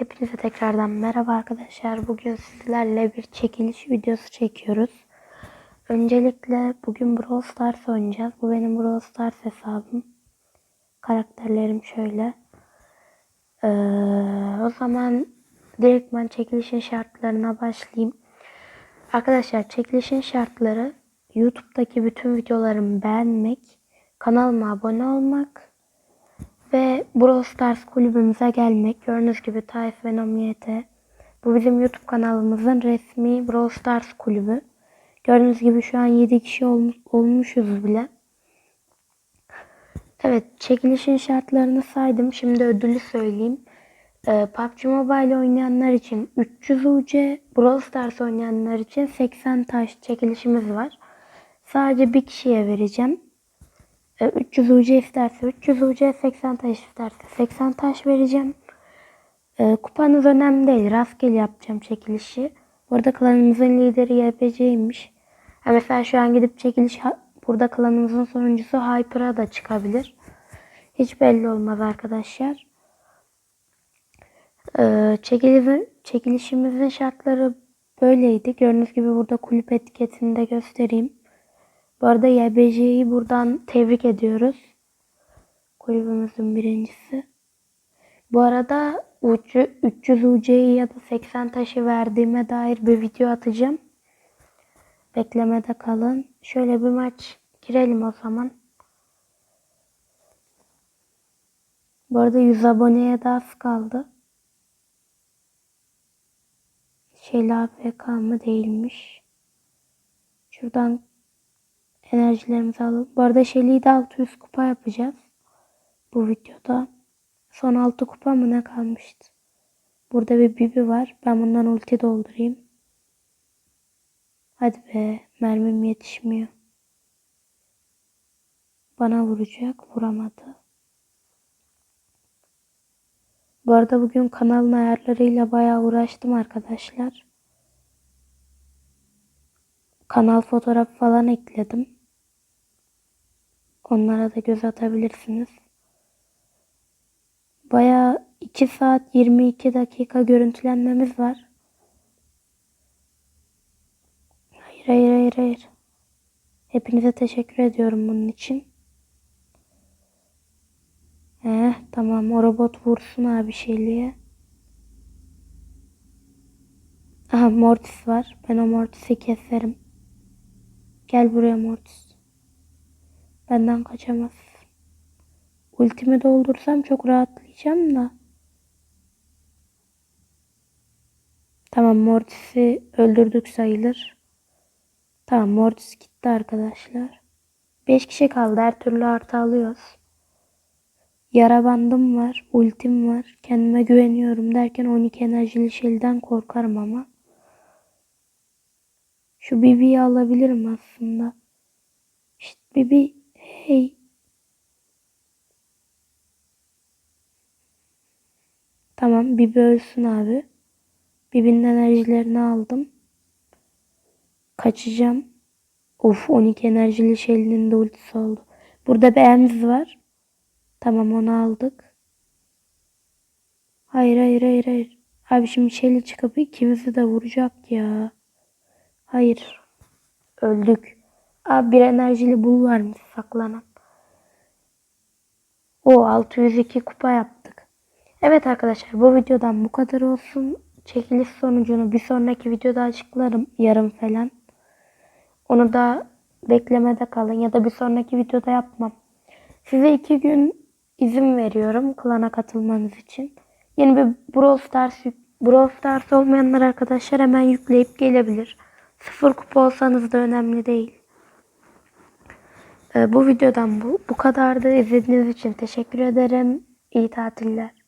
Hepinize tekrardan merhaba arkadaşlar. Bugün sizlerle bir çekiliş videosu çekiyoruz. Öncelikle bugün Brawl Stars oynayacağız. Bu benim Brawl Stars hesabım. Karakterlerim şöyle. Ee, o zaman direktman çekilişin şartlarına başlayayım. Arkadaşlar çekilişin şartları YouTube'daki bütün videolarımı beğenmek, kanalıma abone olmak ve Brawl Stars kulübümüze gelmek. Gördüğünüz gibi Taif Venom YT. Bu bizim YouTube kanalımızın resmi Brawl Stars kulübü. Gördüğünüz gibi şu an 7 kişi olmuş, olmuşuz bile. Evet çekilişin şartlarını saydım. Şimdi ödülü söyleyeyim. Ee, PUBG Mobile oynayanlar için 300 UC, Brawl Stars oynayanlar için 80 taş çekilişimiz var. Sadece bir kişiye vereceğim. Ee, 300 UC isterse 300 UC, 80 taş isterse 80 taş vereceğim. Ee, kupanız önemli değil. Rastgele yapacağım çekilişi. Bu arada klanımızın lideri YPC'ymiş. Ha, mesela şu an gidip çekiliş burada klanımızın sonuncusu Hyper'a da çıkabilir. Hiç belli olmaz arkadaşlar. Ee, çekili- çekilişimizin şartları böyleydi. Gördüğünüz gibi burada kulüp etiketini de göstereyim. Bu arada YBC'yi buradan tebrik ediyoruz. Kulübümüzün birincisi. Bu arada ucu, 300 UC'yi ya da 80 taşı verdiğime dair bir video atacağım. Beklemede kalın. Şöyle bir maç girelim o zaman. Bu arada 100 aboneye de az kaldı. Şeyle AFK mı değilmiş. Şuradan enerjilerimizi alalım. Bu arada Shelly'yi de 600 kupa yapacağız. Bu videoda. Son 6 kupa mı ne kalmıştı? Burada bir Bibi var. Ben bundan ulti doldurayım. Hadi be. Mermim yetişmiyor. Bana vuracak. Vuramadı. Bu arada bugün kanalın ayarlarıyla bayağı uğraştım arkadaşlar. Kanal fotoğrafı falan ekledim. Onlara da göz atabilirsiniz. Bayağı 2 saat 22 dakika görüntülenmemiz var. Hayır hayır hayır hayır. Hepinize teşekkür ediyorum bunun için. Eh tamam o robot vursun abi şeyliğe. Aha Mortis var. Ben o Mortis'i keserim. Gel buraya Mortis. Benden kaçamaz. Ultimi doldursam çok rahatlayacağım da. Tamam Mortis'i öldürdük sayılır. Tamam Mortis gitti arkadaşlar. 5 kişi kaldı. Her türlü artı alıyoruz. Yara bandım var. Ultim var. Kendime güveniyorum derken 12 enerjili şeyden korkarım ama. Şu Bibi'yi alabilirim aslında. İşte Bibi hey. Tamam Bibi ölsün abi. Bibi'nin enerjilerini aldım. Kaçacağım. Of 12 enerjili şeylinin de ultisi oldu. Burada bir Ems var. Tamam onu aldık. Hayır hayır hayır hayır. Abi şimdi şeyle çıkıp ikimizi de vuracak ya. Hayır. Öldük. Abi bir enerjili bul varmış saklanan. O 602 kupa yaptık. Evet arkadaşlar bu videodan bu kadar olsun. Çekiliş sonucunu bir sonraki videoda açıklarım. Yarın falan. Onu da beklemede kalın ya da bir sonraki videoda yapmam. Size iki gün izin veriyorum klana katılmanız için. Yeni bir Brawl Stars, Brawl Stars olmayanlar arkadaşlar hemen yükleyip gelebilir. Sıfır kupa olsanız da önemli değil. Ee, bu videodan bu, bu kadardı. İzlediğiniz için teşekkür ederim. İyi tatiller.